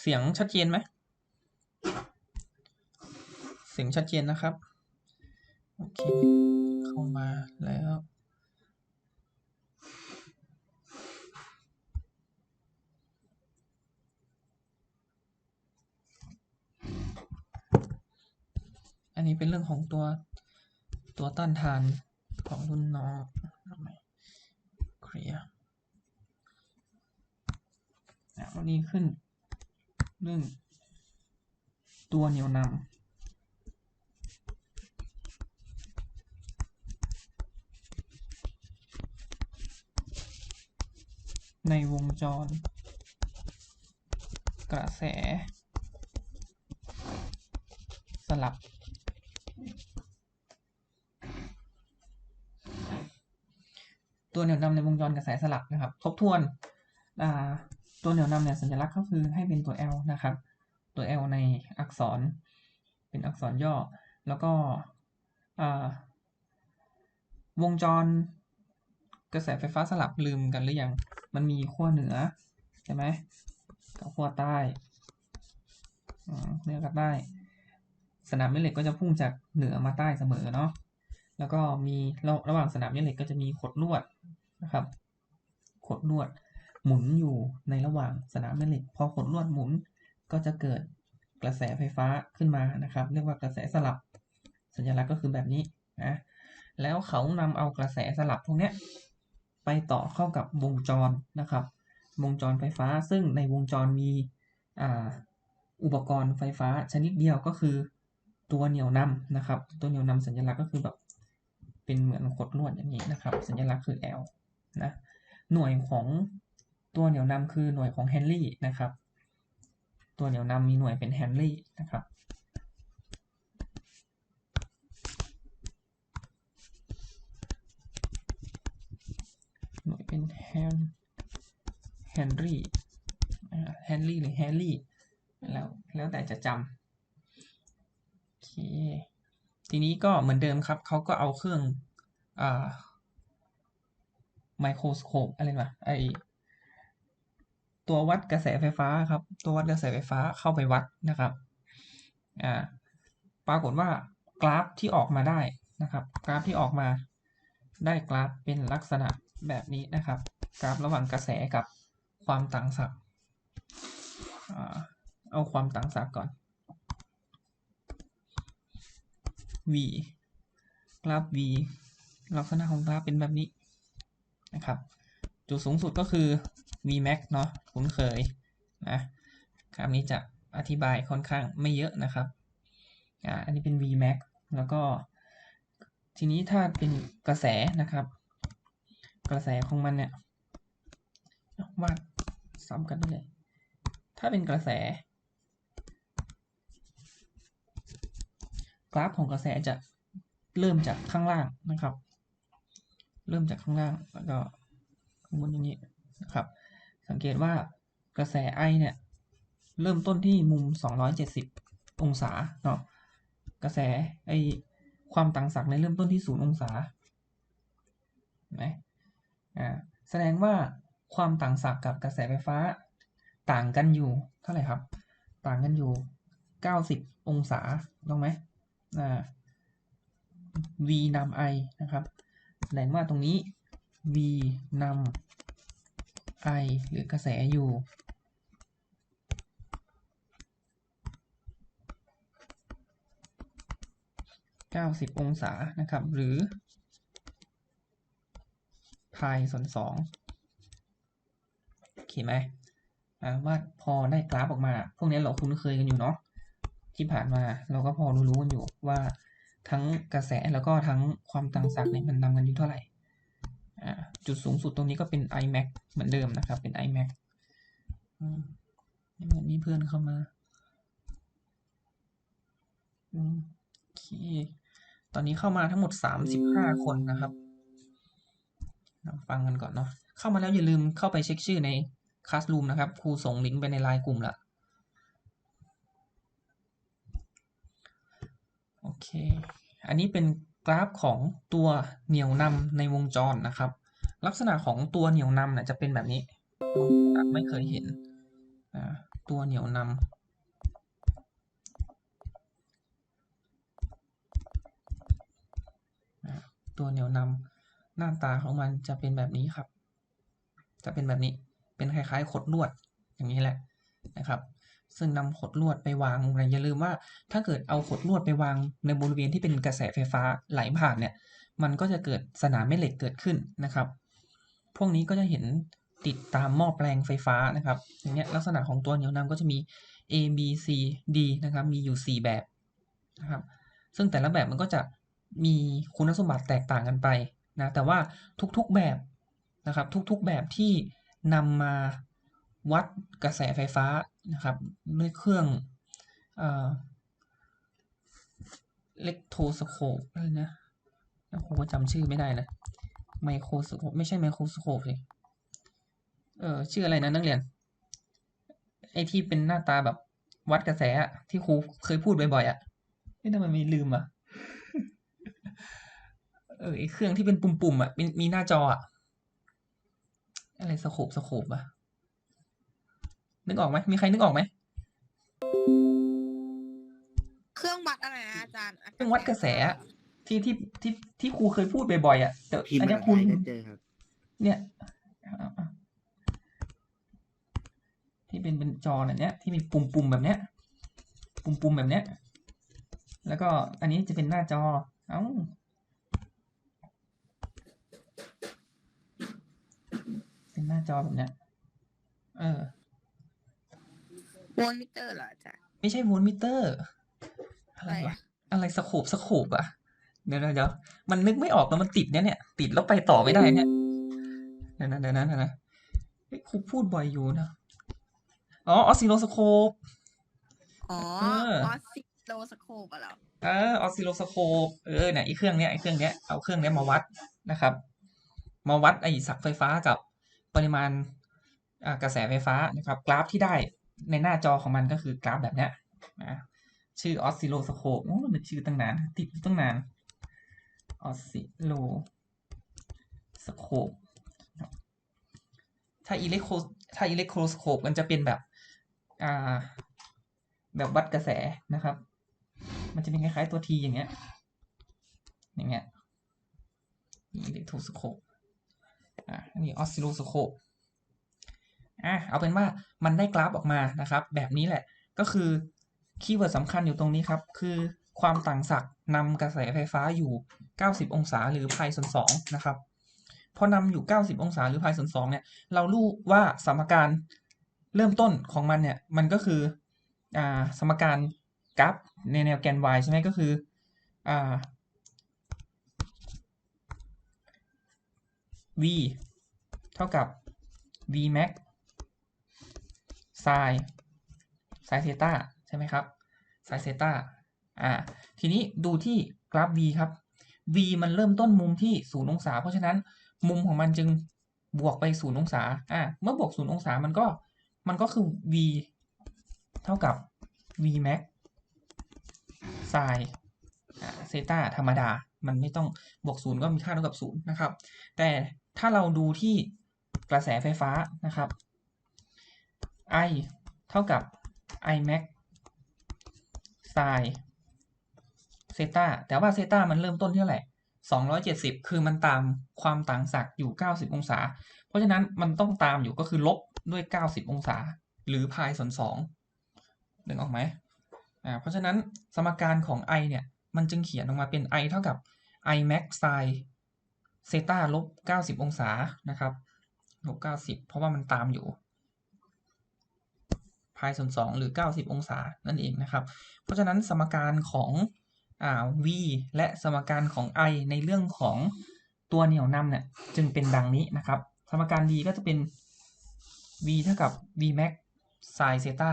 เสียงชัดเจนไหม เสียงชัดเจนนะครับ โอเค เข้ามาแล้วอันนี้เป็นเรื่องของตัวตัวต้านทานของรุ่นน้องเคลียร์วันนี้ขึ้น เรื่องตัวเหนี่ยวนำในวงจร กระแส สลับตัวเหนี่ยวนำในวงจรกระแสสลับนะครับ ทบทวนอ่า ตัวเหนี่ยวนำเนี่ยสัญลักษณ์ก็คือให้เป็นตัว L นะครับ ตัว L ในอักษรเป็นอักษรย่อ แล้วก็วงจรกระแสไฟฟ้าสลับลืมกันหรือยัง มันมีขั้วเหนือใช่ไหมกับขั้วใต้เหนือกับใต้ สนามแม่เหล็กก็จะพุ่งจากเหนือมาใต้เสมอเนาะ แล้วก็มีระระหว่างสนามแม่เหล็กก็จะมีขดลวดนะครับ ขดลวด หมุนอยู่ในระหว่างสนามแม่เหล็ก พอขดลวดหมุนก็จะเกิดกระแสไฟฟ้าขึ้นมานะครับ เรียกว่ากระแสสลับ สัญลักษณ์ก็คือแบบนี้นะแล้วเขานำเอากระแสสลับพวกนี้ไปต่อเข้ากับวงจรนะครับ วงจรไฟฟ้า ซึ่งในวงจรมีอ,อุปกรณ์ไฟฟ้าชนิดเดียวก็คือตัวเหนี่ยวนำนะครับ ตัวเหนี่ยวนำสัญลักษณ์ก็คือแบบเป็นเหมือนขดลวดอย่างนี้นะครับ สัญลักษณ์คือ L นะหน่วยของ ตัวเหนี่ยวนำคือหน่วยของเฮนรี่นะครับ ตัวเหนี่ยวนำมีหน่วยเป็นเฮนรี่นะครับหน่วยเป็นแฮนเฮนรี่แฮนรี่หรือแฮร์รี่แล้วแล้วแต่จะจำโอเคทีนี้ก็เหมือนเดิมครับ เขาก็เอาเครื่องอไมโครสโคปอะไรมาไอ ตัววัดกระแสไฟฟ้าครับ ตัววัดกระแสไฟฟ้าเข้าไปวัดนะครับอ่าปรากฏว่ากราฟที่ออกมาได้นะครับ กราฟที่ออกมาได้กราฟเป็นลักษณะแบบนี้นะครับ กราฟระหว่างกระแสกับความต่างศักย์เอาความต่างศักย์ก่อน v กราฟ v ลักษณะของกราฟเป็นแบบนี้นะครับ จุดสูงสุดก็คือ v max เนาะคุ้นเคยนะกราฟนี้จะอธิบายค่อนข้างไม่เยอะนะครับอ่าอันนี้เป็น v max แล้วก็ ทีนี้ถ้าเป็นกระแสนะครับ กระแสของมันเนี่ยวาดซ้ำกันด้เลยถ้าเป็นกระแส กราฟของกระแสจะเริ่มจากข้างล่างนะครับ เริ่มจากข้างล่างแล้วก็ข้างบนอย่างนี้นะครับ สังเกตว่ากระแส I เนี่ย เริ่มต้นที่มุม 270 องศาเนาะกระแสไอความต่างศักย์ในเริ่มต้นที่ 0 องศานไหมอ่าแสดงว่าความต่างศักย์กับกระแสไฟฟ้าต่างกันอยู่เท่าไหร่ครับ ต่างกันอยู่ 90 องศาถูกไหมอ่า v นำ i นะครับ แสดงว่าตรงนี้ v นำ i หรือกระแสอยู่90องศานะครับ หรือพายส่วน2โอเคไหมอาว่าพอได้กราฟออกมา พวกนี้เราคุ้นเคยกันอยู่เนาะที่ผ่านมาเราก็พอรู้ๆกันอยู่ว่าทั้งกระแสแล้วก็ทั้งความต่างศักย์เนี่ยมันนำกันอยู่เท่าไหร่ จุดสูงสุดตรงนี้ก็เป็น imax เหมือนเดิมนะครับ เป็น imax อืมเหมือนมีเพื่อนเข้ามาโอเคตอนนี้เข้ามาทั้งหมด 35 คนนะครับฟังกันก่อนเนาะเข้ามาแล้วอย่าลืมเข้าไปเช็คชื่อใน Classroom นะครับ ครูส่งลิงก์ไปในไลน์กลุ่มละโอเค อันนี้เป็น กราฟของตัวเหนี่ยวนำในวงจรนะครับ ลักษณะของตัวเหนี่ยวนำเนี่ยจะเป็นแบบนี้ไม่เคยเห็นตัวเหนี่ยวนำตัวเหนี่ยวนำหน้าตาของมันจะเป็นแบบนี้ครับ จะเป็นแบบนี้เป็นคล้ายๆขดลวดอย่างนี้แหละนะครับ ซึ่งนำขดลวดไปวางนะอย่าลืมว่า ถ้าเกิดเอาขดลวดไปวางในบริเวณที่เป็นกระแสไฟฟ้าไหลผ่านเนี่ย มันก็จะเกิดสนามแม่เหล็กเกิดขึ้นนะครับ พวกนี้ก็จะเห็นติดตามหม้อแปลงไฟฟ้านะครับ อย่างเงี้ยลักษณะของตัวเหนี่ยวนำก็จะมี A B C D นะครับ มีอยู่ 4 แบบนะครับ ซึ่งแต่ละแบบมันก็จะมีคุณสมบัติแตกต่างกันไปนะ แต่ว่าทุกๆแบบนะครับ ทุกๆแบบที่นำมา วัดกระแสไฟฟ้านะครับด้วยเครื่องเอ่อเล็กโทสโคปอะไรนะผมก็จำชื่อไม่ได้นะไมโครสโคปไม่ใช่ไมโครสโคปสิเออชื่ออะไรนะนักเรียน ไอที่เป็นหน้าตาแบบวัดกระแสอะที่ครูเคยพูดบ่อยๆอะเอ๊ะทำไมมีลืมอะเออไอเครื่องที่เป็นปุ่มๆอะมีมีหน้าจออะอะไรสโคปสโคปอะ นึกออกไหมมีใครนึกออกไหมเครื่องวัดอะไรนะอาจารย์เครื่องวัดกระแสอะที่ที่ที่ที่ครูเคยพูดบ่อยๆอะแต่พิมพ์อันภาเนี้ยษาคุณไทยก็เจอครับเนี่ยเอาเอาที่เป็นเป็นจอแบบเนี้ยที่มีปุ่มๆแบบเนี้ย ปุ่มๆแบบเนี้ย แล้วก็อันนี้จะเป็นหน้าจอ เอ้าเป็นหน้าจอแบบเนี้ย เออ โวลต์มิเตอร์เหรออาจารย์ไม่ใช่โวลต์มิเตอร์ อะไรอะไรวะอะอะไรสโคปสโคปอะเดี๋ยวนะเดี๋ยวมันนึกไม่ออกแล้วมันติดเนี่ยเนี่ย ติดแล้วไปต่อไม่ได้เนี่ยเดี๋ยวนะเดี๋ยวนะเดี๋ยวนะเฮ้ยครูพูดบ่อยอยู่นะอ๋อออสซิโลสโคปอ๋อเออออสซิโลสโคปอะเหรอเออออสซิโลสโคปเออเนี่ยไอเครื่องเนี้ยไอเครื่องเนี้ยเอาเครื่องเนี้ยมาวัดนะครับ มาวัดไอสักไฟฟ้ากับปริมาณอ่ากระแสไฟฟ้านะครับ กราฟที่ได้ ในหน้าจอของมันก็คือกราฟแบบเนี้ยนะชื่อออสซิโลสโคปโอ้มันเป็นชื่อตั้งนาน ติดตั้งนานออสซิโลสโคปถ้าอิเล็กโคถ้าอิเล็กโครสโคปมันจะเป็นแบบอ่าแบบวัดกระแสนะครับ มันจะเป็นคล้ายๆตัวทีอย่างเงี้ย อย่างเงี้ยอิเล็กโทรสโคปอะอันนี้ออสซิโลสโคป อะเอาเป็นว่ามันได้กราฟออกมานะครับ แบบนี้แหละก็คือคีย์เวิร์ดสำคัญอยู่ตรงนี้ครับ คือความต่างศักย์นำกระแสไฟฟ้าอยู่ 90 องศาหรือพายส่วน2นะครับพอนำอยู่ 90 องศาหรือพายส่วน2เนี่ยเรารู้ว่าสมการเริ่มต้นของมันเนี่ยมันก็คืออ่าสมการกราฟในแนวแกน y ใช่ไหมก็คืออ่า v เท่ากับ v max sin sin เซต้าใช่ไหมครับ sin เซต้าอ่าทีนี้ดูที่กราฟ v ครับ v มันเริ่มต้นมุมที่0องศา เพราะฉะนั้นมุมของมันจึงบวกไป0องศาอ่าเมื่อบวก0องศามันก็มันก็คือ v เท่ากับ v max sin เซต้าธรรมดา มันไม่ต้องบวกศูนย์ก็มีค่าเท่ากับศูนย์นะครับ แต่ถ้าเราดูที่กระแสไฟฟ้านะครับ I เท่ากับ I max sin เซตาแต่ว่าเซตามันเริ่มต้นที่เท่าไหร่270 คือมันตามความต่างศักย์อยู่ 90 องศา เพราะฉะนั้นมันต้องตามอยู่ก็คือลบด้วย 90 องศา หรือพายส่วน2นึกออกไหมอ่าเพราะฉะนั้นสมการของ i เนี่ย มันจึงเขียนออกมาเป็น i เท่ากับ i max sin เซตาลบ 90 องศานะครับลบ 90 เพราะว่ามันตามอยู่ายส่วน 2 หรือ 90 องศานั่นเองนะครับ เพราะฉะนั้นสมการของอ่า v และสมการของ i ในเรื่องของตัวเหนี่ยวนำเนี่ยจึงเป็นดังนี้นะครับ สมการ v ก็จะเป็น v เท่ากับ v max sin เซตา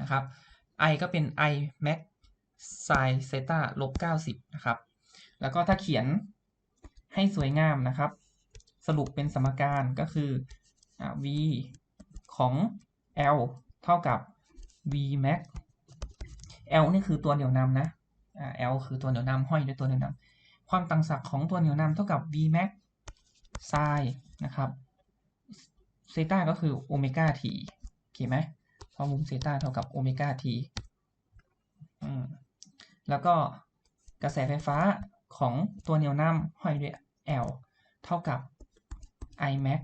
นะครับ i ก็เป็น i max sin เซตาลบ 90 นะครับ แล้วก็ถ้าเขียนให้สวยงามนะครับ สรุปเป็นสมการก็คืออ่า v ของ l ท่ากับ v max l นี่คือตัวเหนี่ยวนำนะ l คือตัวเหนี่ยวนำห้อยด้วยตัวเหนี่ยวนำความต่างศักย์ของตัวเหนี่ยวนำเท่ากับ v max sin นะครับเซตาก็คือโอเมก้า t โอเคไหมราะมุมเซตาเท่ากับโอเมก้าทีแล้วก็กระแสไฟฟ้าของตัวเหนี่ยวนำห้อยด้วย L เท่ากับ I max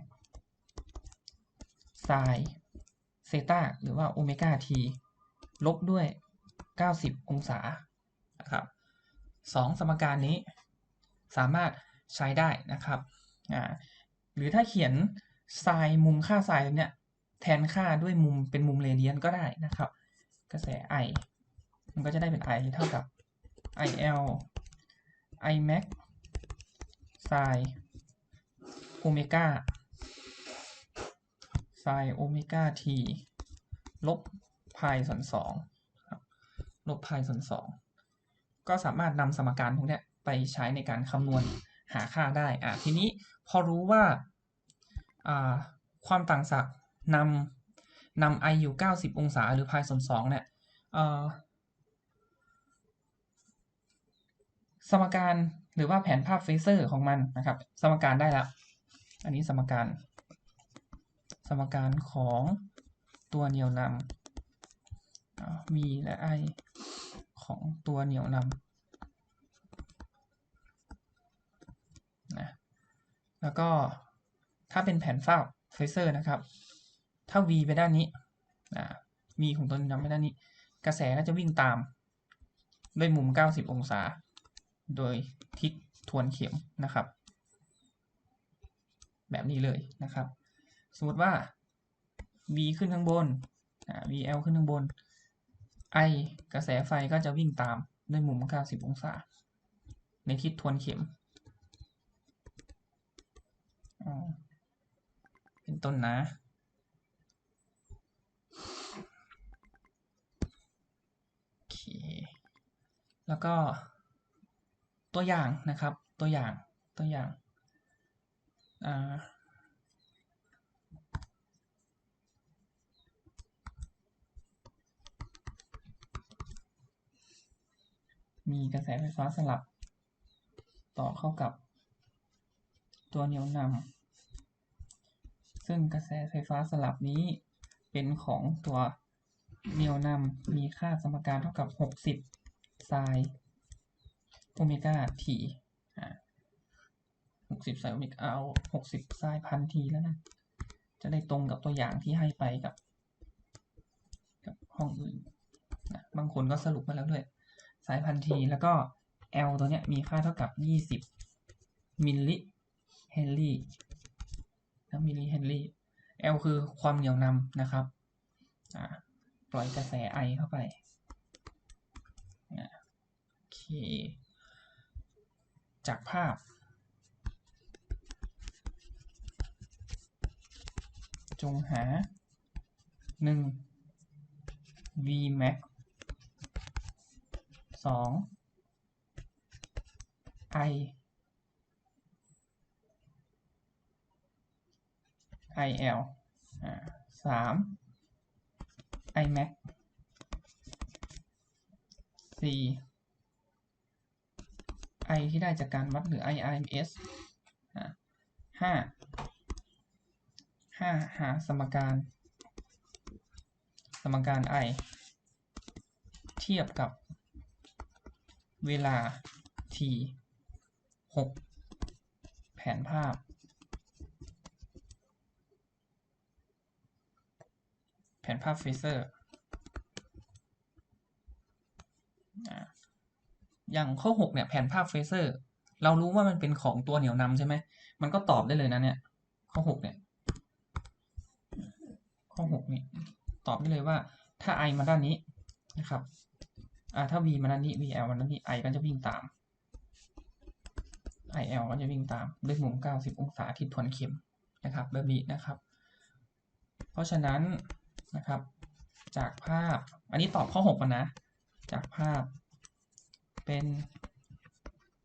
ไซเซ ตาหรือว่าโอเมก้าทีลบด้วย 90 องศานะครับสองสมการนี้สามารถใช้ได้นะครับอ่าหรือถ้าเขียนไซน์มุมค่าไซน์เนี่ยแทนค่าด้วยมุมเป็นมุมเรเดียนก็ได้นะครับ กระแส I มันก็จะได้เป็น I เท่ากับ IL I max ไซโอเมก้า ไซโอเมก้า t ลบพายส่วนสองครับลบพายส่วนสองก็สามารถนำสมการพวกเนี้ยไปใช้ในการคำนวณหาค่าได้อะทีนี้พอรู้ว่าอ่าความต่างศักย์นำนำ i อยู่ 90 องศาหรือพายส่วนสองเนี่ยสมการหรือว่าแผนภาพเฟเซอร์ของมันนะครับ สมการได้แล้ว อันนี้สมการ สมการของตัวเหนี่ยวนำ v และ i ของตัวเหนี่ยวนำนะแล้วก็ถ้าเป็นแผนภาเฟเซอร์นะครับ ถ้า v ไปด้านนี้อ่า v ของตัวเหนี่ยวนำไปด้านนี้ กระแสก็จะวิ่งตาม ด้วยมุม 90 องศา โดยทิศทวนเข็มนะครับ แบบนี้เลยนะครับ สมมติว่า v ขึ้นข้างบน vl ขึ้นข้างบน i กระแสไฟก็จะวิ่งตามด้วยมุม 90 องศา ในทิศทวนเข็ม เป็นต้นนะ โอเค แล้วก็ตัวอย่างนะครับ ตัวอย่าง ตัวอย่าง อ่า มีกระแสไฟฟ้าสลับ ต่อเข้ากับ ตัวเหนี่ยวนำซึ่งกระแสไฟฟ้าสลับนี้เป็นของตัวเหนี่ยวนำมีค่าสมการเท่ากับ 60ไซน์โอเมก้าทีอ่า60ไซน์โอเมก้าเอา60ไซน์พันทีแล้วนะจะได้ตรงกับตัวอย่างที่ให้ไปกับ กับห้องอื่นนะบางคนก็สรุปมาแล้วด้วย สายพันธุ์ทีแล้วก็ L ตัวเนี้ยมีค่าเท่ากับ 20 มิลลิเฮนรี่นะมิลลิเฮนรี่ L คือความเหนี่ยวนำนะครับอ่าปล่อยกระแส I เข้าไปโอเคจากภาพ จงหา 1 V max สอง i il สาม i max สี่ i ที่ได้จากการวัดหรือ i ims ห้าห้าหาสมการ สมการ i เทียบกับ เวลา t 6 แผนภาพ แผนภาพเฟเซอร์อย่างข้อ 6 เนี่ยแผนภาพเฟเซอร์ เรารู้ว่ามันเป็นของตัวเหนี่ยวนำใช่ไหม มันก็ตอบได้เลยนะเนี่ย ข้อ 6 เนี่ย ข้อ 6 นี่ ตอบได้เลยว่าถ้า i มาด้านนี้นะครับ อ่าถ้า v มาด้านนี้ vl มาด้านนี้ i ก็จะวิ่งตาม il ก็จะวิ่งตามด้วยมุม 90 องศาทิศทวนเข็มนะครับแบบนี้นะครับ เพราะฉะนั้นนะครับ จากภาพอันนี้ตอบข้อ6กันนะ จากภาพเป็น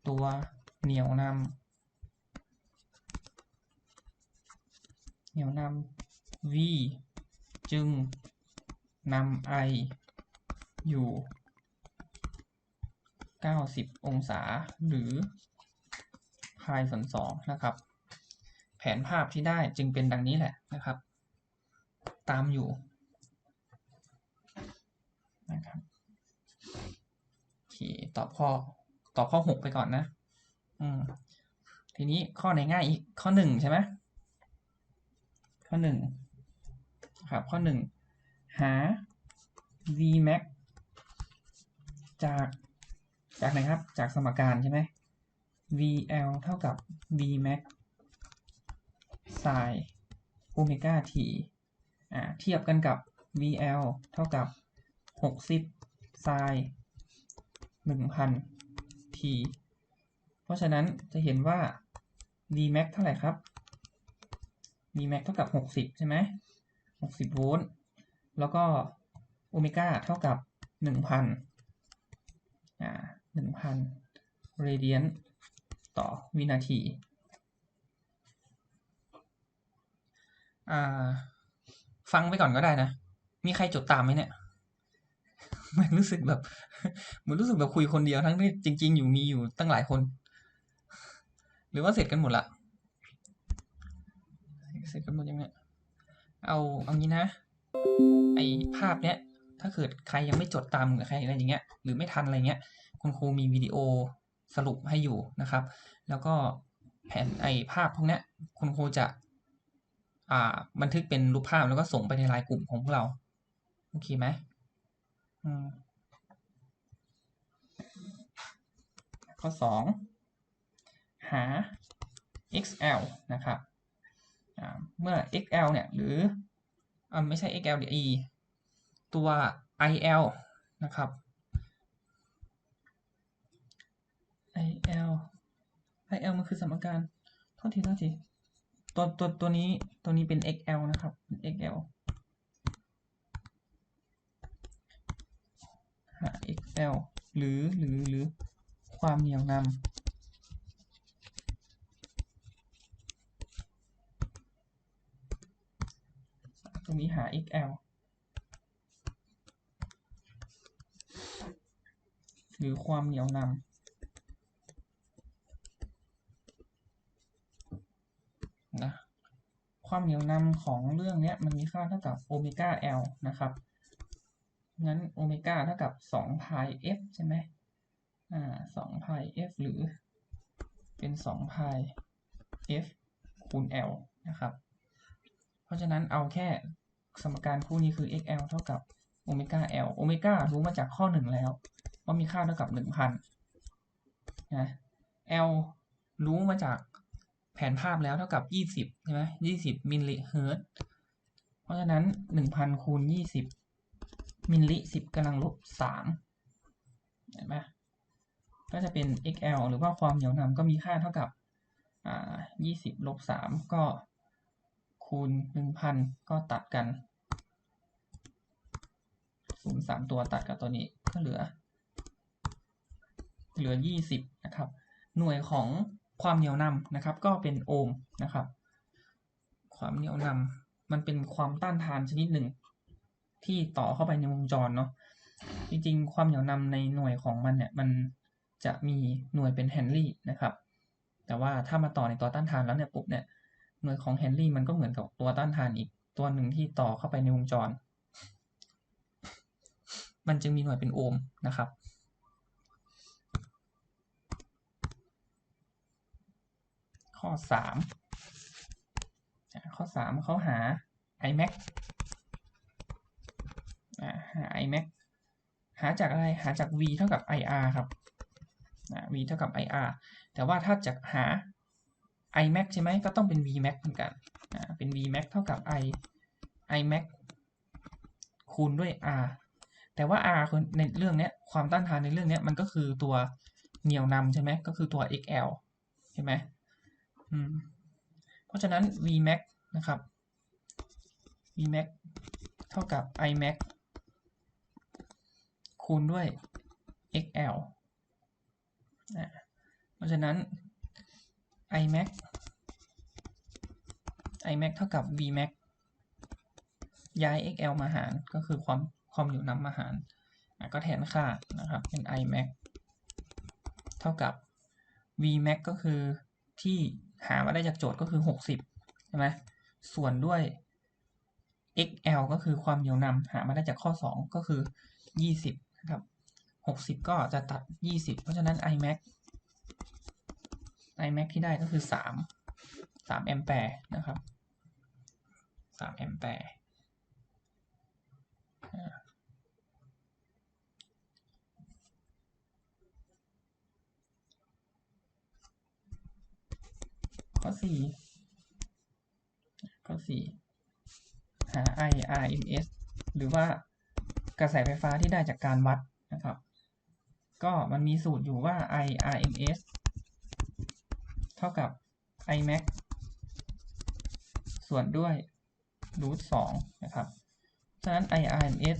ตัวเหนี่ยวนำเหนี่ยวนำ v จึงนำ i อยู่ 90 องศา หรือพายส่วนสองนะครับ แผนภาพที่ได้จึงเป็นดังนี้แหละนะครับ ตามอยู่นะครับโอเคตอบข้อตอบข้อหกไปก่อนนะอืมทีนี้ข้อไหนง่ายอีกข้อหนึ่งใช่ไหมข้อหนึ่งครับข้อหนึ่งหา v max จาก จากไหนครับ จากสมการใช่ไหม vl เท่ากับ v max sin โอเมก้า t อ่าเทียบกันกับ vl เท่ากับ 60 sin 1,000 t เพราะฉะนั้นจะเห็นว่า v max เท่าไหร่ครับ v max เท่ากับ 60 ใช่ไหม 60 โวลต์ แล้วก็โอเมก้าเท่ากับ 1,000 อ่า 1,000 เรเดียนต่อวินาทีาฟังไปก่อนก็ได้นะ มีใครจดตามไหมเนี่ย มันรู้สึกแบบมือนรู้สึกแบบคุยคนเดียวทั้งที่จริง ๆ อยู่มีอยู่ตั้งหลายคน หรือว่าเสร็จกันหมดละเสร็จกันหมดยังเนี่ยเอาเอางี้นะ ไอภาพเนี้ยถ้าเกิดใครยังไม่จดตามกับใครอะไรอย่างเงี้ย หรือไม่ทันอะไรเงี้ย คุณครูมีวิดีโอสรุปให้อยู่นะครับ แล้วก็แผนไอภาพพวกนี้คุณครูจะอ่าบันทึกเป็นรูปภาพแล้วก็ส่งไปในไลน์กลุ่มของพวกเรา โอเคไหมอืมข้อสองหา xl นะครับเมื่อ xl เนี่ย หรืออไม่ใช่ xl เดี๋ยว e ตัว il นะครับ il il มันคือสมการโทษทีโทษทีตัวตัวตัวนี้ตัวนี้เป็น xl นะครับ xl หา xl หรือหรือหรือความเหนียวนำตรงนี้หา xl หรือความเหนียวนำนะ ความเหนียวนำของเรื่องนี้มันมีค่าเท่ากับโอเมก้า L นะครับงั้นโอเมก้าเท่ากับ2 pi f ใช่ไหมอ่า2 pi f หรือเป็น2 pi f คูณ L นะครับ เพราะฉะนั้นเอาแค่สมการคู่นี้คือ xl เท่ากับโอเมก้า L โอเมก้ารู้มาจากข้อหนึ่งแล้ว ว่ามีค่าเท่ากับ 1,000นะ L รู้มาจาก ผนภาพแล้วเท่ากับ20ใช่ไหม20มิลลิเฮิร์ตเพราะฉะนั้น1,000คูณ20มิลลิ10กำลังลบ3เห็นไหมก็จะเป็น xl หรือว่าความเหนียวนำก็มีค่าเท่ากับอ่า20ลบ3ก็คูณ1,000ก็ตัดกันศูนย์สามตัวตัดกับตัวนี้ก็เหลือ เหลือ20นะครับ หน่วยของ ความเหนียวนำนะครับ ก็เป็นโอห์มนะครับ ความเหนียวนำมันเป็นความต้านทานชนิดหนึ่ง ที่ต่อเข้าไปในวงจรเนาะจริงๆ ความเหนียวนำในหน่วยของมันเนี่ยมันจะมีหน่วยเป็นแฮนรี่นะครับ แต่ว่าถ้ามาต่อในตัวต้านทานแล้วเนี่ยปุ๊บเนี่ยหน่วยของแฮนรี่มันก็เหมือนกับตัวต้านทานอีกตัวหนึ่งที่ต่อเข้าไปในวงจร มันจึงมีหน่วยเป็นโอห์มนะครับ ข้อสามข้อสามเขาหา imax อ่าหา imax หาจากอะไร หาจาก v เท่ากับ ir ครับ v เท่ากับ ir แต่ว่าถ้าจะหา imax ใช่ไหมก็ต้องเป็น vmax เหมือนกัน เป็น vmax เท่ากับ i imax คูณด้วย r แต่ว่า r ในเรื่องเนี้ยความต้านทานในเรื่องเนี้ยมันก็คือตัวเหนี่ยวนำใช่ไหมก็คือตัว xl ใช่ไหม เพราะฉะนั้น vmax นะครับ vmax เท่ากับ imax คูณด้วย xl เพราะฉะนั้น imax imax เท่ากับ vmax ย้าย xl มาหารก็คือความความเหนียวนำมาหารก็แทนค่านะครับเป็น imax เท่ากับ vmax ก็คือที่ หามาได้จากโจทย์ก็คือ 60 ใช่ไหมส่วนด้วย xl ก็คือความเหนียวนำหามาได้จากข้อ 2 ก็คือยี่สิบนะครับหกสิบก็จะตัดยี่สิบเพราะฉะนั้น imax imax ที่ได้ก็คือสามสามแอมแปร์นะครับสามแอมแปร์ ข้อสี่ข้อสี่หา IRMS หรือว่ากระแสไฟฟ้าที่ได้จากการวัดนะครับ ก็มันมีสูตรอยู่ว่า IRMS เท่ากับ Imax ส่วนด้วยรูทสองนะครับ ฉะนั้น IRMS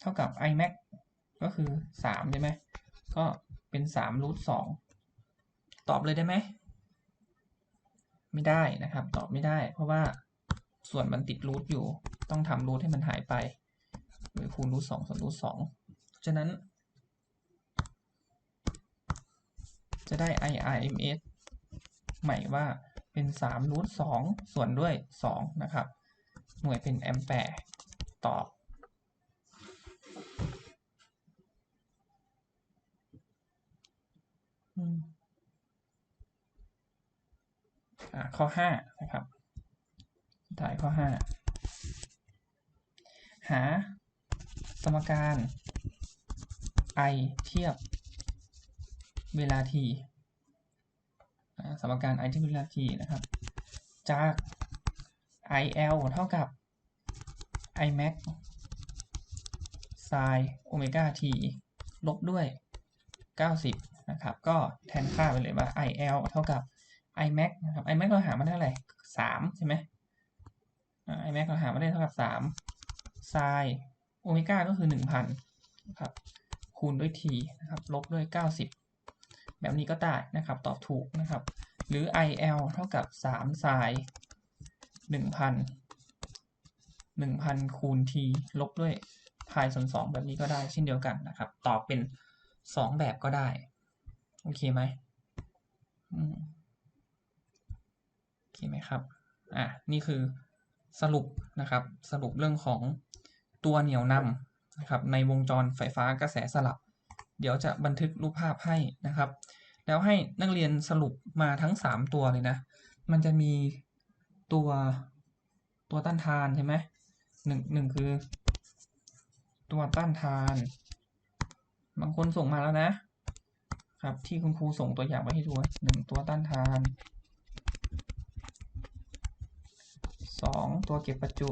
เท่ากับ Imax ก็คือสามใช่ไหม ก็เป็นสามรูทสองตอบเลยได้ไหม ไม่ได้นะครับ ตอบไม่ได้ เพราะว่าส่วนมันติดรูทอยู่ ต้องทำรูทให้มันหายไป หรือคูณรูทสองส่วนรูทสองฉะนั้น จะได้ IRMS ใหม่ว่าเป็น3รูท2ส่วนด้วย 2 นะครับ หน่วยเป็นแอมแปร์ตอบ อืมอ่า ข้อ5นะครับถ่ายข้อ 5 หา สมการ i เทียบเวลา t สมการ i เทียบเวลา t นะครับ จาก il เท่ากับ imax sin โอเมก้า t ลบด้วย 90 นะครับ ก็แทนค่าไปเลยว่า il เท่ากับ imax นะครับ imax เราหามาได้เท่าไหร่3ใช่ไหมอ่า imax เราหามาได้เท่ากับ3 sin โอเมก้าก็คือ1,000นะครับ คูณด้วย t นะครับ ลบด้วย90แบบนี้ก็ได้นะครับ ตอบถูกนะครับ หรือ il เท่ากับ3 sin 1,000 1,000คูณ t ลบด้วย pi ส่วน2แบบนี้ก็ได้เช่นเดียวกันนะครับ ตอบเป็น2แบบก็ได้ โอเคไหมอืม เคไหมครับอะนี่คือสรุปนะครับสรุปเรื่องของตัวเหนี่ยวนำนะครับในวงจรไฟฟ้ากระแสสลับ เดี๋ยวจะบันทึกรูปภาพให้นะครับ แล้วให้นักเรียนสรุปมาทั้ง 3 ตัวเลยนะ มันจะมีตัวตัวต้านทานใช่ไหมหนึ่งหนึ่งคือ ตัวต้านทาน บางคนส่งมาแล้วนะครับ ที่คุณครูส่งตัวอย่างมาให้ดูหนึ่งตัวต้านทาน สองตัวเก็บประจุ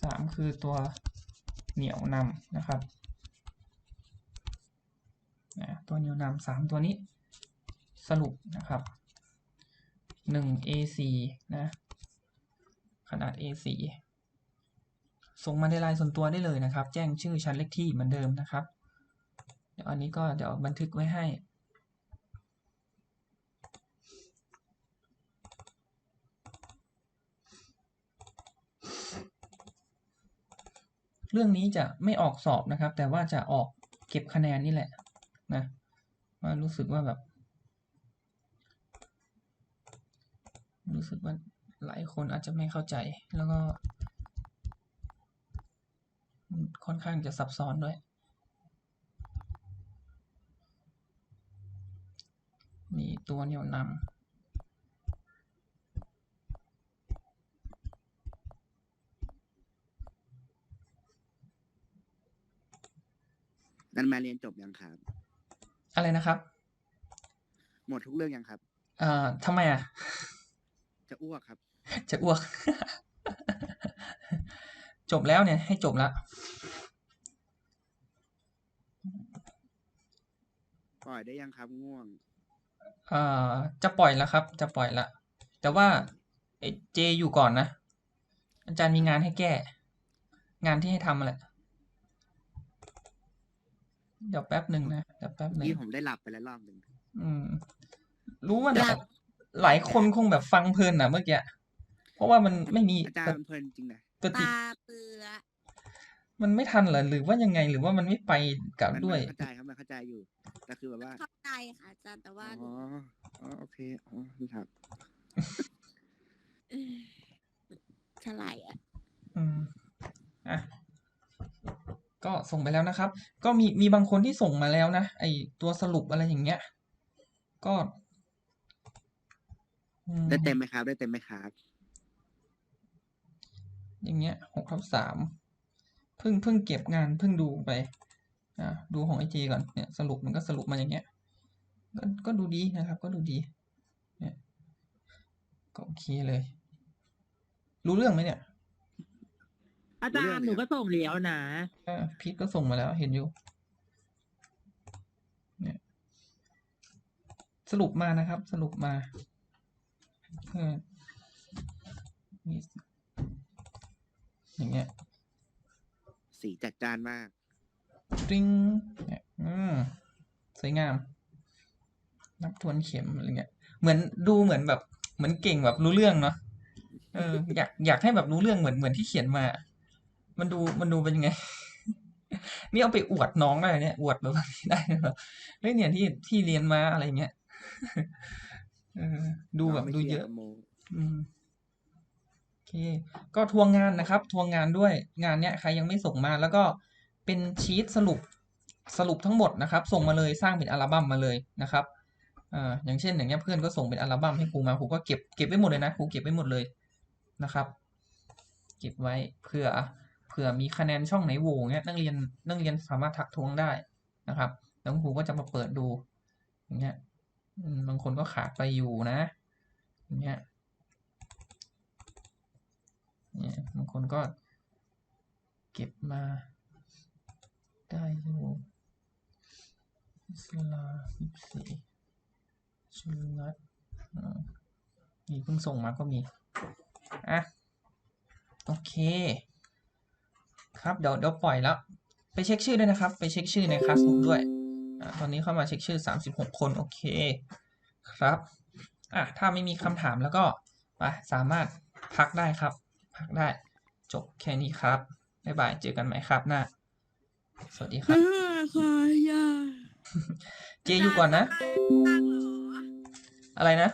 สามคือตัวเหนี่ยวนำนะครับตัวเหนี่ยวนำสามตัวนี้สรุปนะครับหนึ่ง AC นะขนาด A4 ส่งมาในไลน์ส่วนตัวได้เลยนะครับ แจ้งชื่อชั้นเลขที่เหมือนเดิมนะครับ เดี๋ยวอันนี้ก็เดี๋ยวบันทึกไว้ให้ เรื่องนี้จะไม่ออกสอบนะครับ แต่ว่าจะออกเก็บคะแนนนี่แหละนะว่ารู้สึกว่าแบบ รู้สึกว่าหลายคนอาจจะไม่เข้าใจแล้วก็ ค่อนข้างจะซับซ้อนด้วยมีตัวเหนี่ยวนำ นันมาเรียนจบยังครับ อะไรนะครับ หมดทุกเรื่องยังครับ เอ่อทำไมอะ จะอ้วกครับ จะอ้วก จบแล้วเนี่ย ให้จบแล้วปล่อยได้ยังครับง่วง เอ่อ จะปล่อยแล้วครับ จะปล่อยละ แต่ว่าไอ้เจอยู่ก่อนนะ อาจารย์มีงานให้แก้ งานที่ให้ทำมาแหละ เดี๋ยวแป๊บหนึ่งนะเดี๋ยวแป๊บหนึ่งนี่ผมได้หลับไปแล้วรอบหนึ่งอืม รู้ว่าหลับหลายคนคงแบบฟังเพลินอะเมื่อกี้เพราะว่ามันไม่มีอาจารย์เพลินจริงนะปฏิตาเปือมันไม่ทันเหรอหรือว่ายังไงหรือว่ามันไม่ไปกับมันด้วยมันเข้าใจครับมันเข้าใจอยู่แต่คือแบบว่าเข้าใจค่ะอาจารย์แต่ว่าอ๋ออ๋อโอเคอ๋อครับเฉลายอะอืมอะ ก็ส่งไปแล้วนะครับ ก็มีมีบางคนที่ส่งมาแล้วนะ ไอตัวสรุปอะไรอย่างเงี้ย ก็อืมได้เต็มไหมครับ ได้เต็มไหมครับ อย่างเงี้ยหกทับสามเพิ่งเพิ่งเก็บงานเพิ่งดูไปอ่าดูของไอจีก่อนเนี่ยสรุปมันก็สรุปมาอย่างเงี้ย ก็ก็ดูดีนะครับ ก็ดูดี เนี่ยก็โอเคเลย รู้เรื่องไหมเนี่ย อาจารย์หนูก็ส่งแล้วนะอ่าพีทก็ส่งมาแล้วเห็นอยู่เนี่ยสรุปมานะครับ สรุปมาเพื่อนี่อย่างเงี้ยสีจัดจ้านมาก ตริงเนี่ยอืมสวยงาม นับทวนเข็มอะไรเงี้ย เหมือนดูเหมือนแบบ เหมือนเก่งแบบรู้เรื่องเนาะเอออยากอยากให้แบบรู้เรื่องเหมือนเหมือนที่เขียนมา มันดูมันดูเป็นยังไง นี่เอาไปอวดน้องได้เนี่ยอวดแบบนี้ได้แบบเฮ้ยเนี่ยที่ที่เรียนมาอะไรเงี้ยเออดูแบบไม่ดูชื่เยอะโมอืมโอเค ก็ทวงงานนะครับ ทวงงานด้วยงานเนี้ยใครยังไม่ส่งมาแล้วก็เป็นชีตสรุปสรุปทั้งหมดนะครับ ส่งมาเลยสร้างเป็นอัลบั้มมาเลยนะครับอ่าอย่างเช่น อย่างเงี้ยเพื่อนก็ส่งเป็นอัลบั้มให้ครูมาครูก็เก็บเก็บไว้หมดเลยนะครูเก็บไว้หมดเลยนะครับ เก็บไว้เผื่อเผื่อมีคะแนนช่องไหนโหว่เงี้ยนักเรียนนักเรียนสามารถทักท้วงได้นะครับแล้วครูก็จะมาเปิดดูอย่างเงี้ยบางคนก็ขาดไปอยู่นะอย่างเงี้ยเนี่ยบางคนก็เก็บมาได้อยู่สลาสิบสี่ชุนัดนี่เพิ่งส่งมาก็มี อะ โอเค ครับเดี๋ยวเดี๋ยวปล่อยแล้ว ไปเช็คชื่อด้วยนะครับ ไปเช็คชื่อในคลาสรูมด้วยอ่าตอนนี้เข้ามาเช็คชื่อสามสิบหกคนโอเคครับอะถ้าไม่มีคำถามแล้วก็ไปสามารถพักได้ครับ พักได้ จบแค่นี้ครับบ๊ายบายเจอกันใหม่ครับหน้าสวัสดีครับขอยาเจอยู่ก่อนนะ อะไรนะ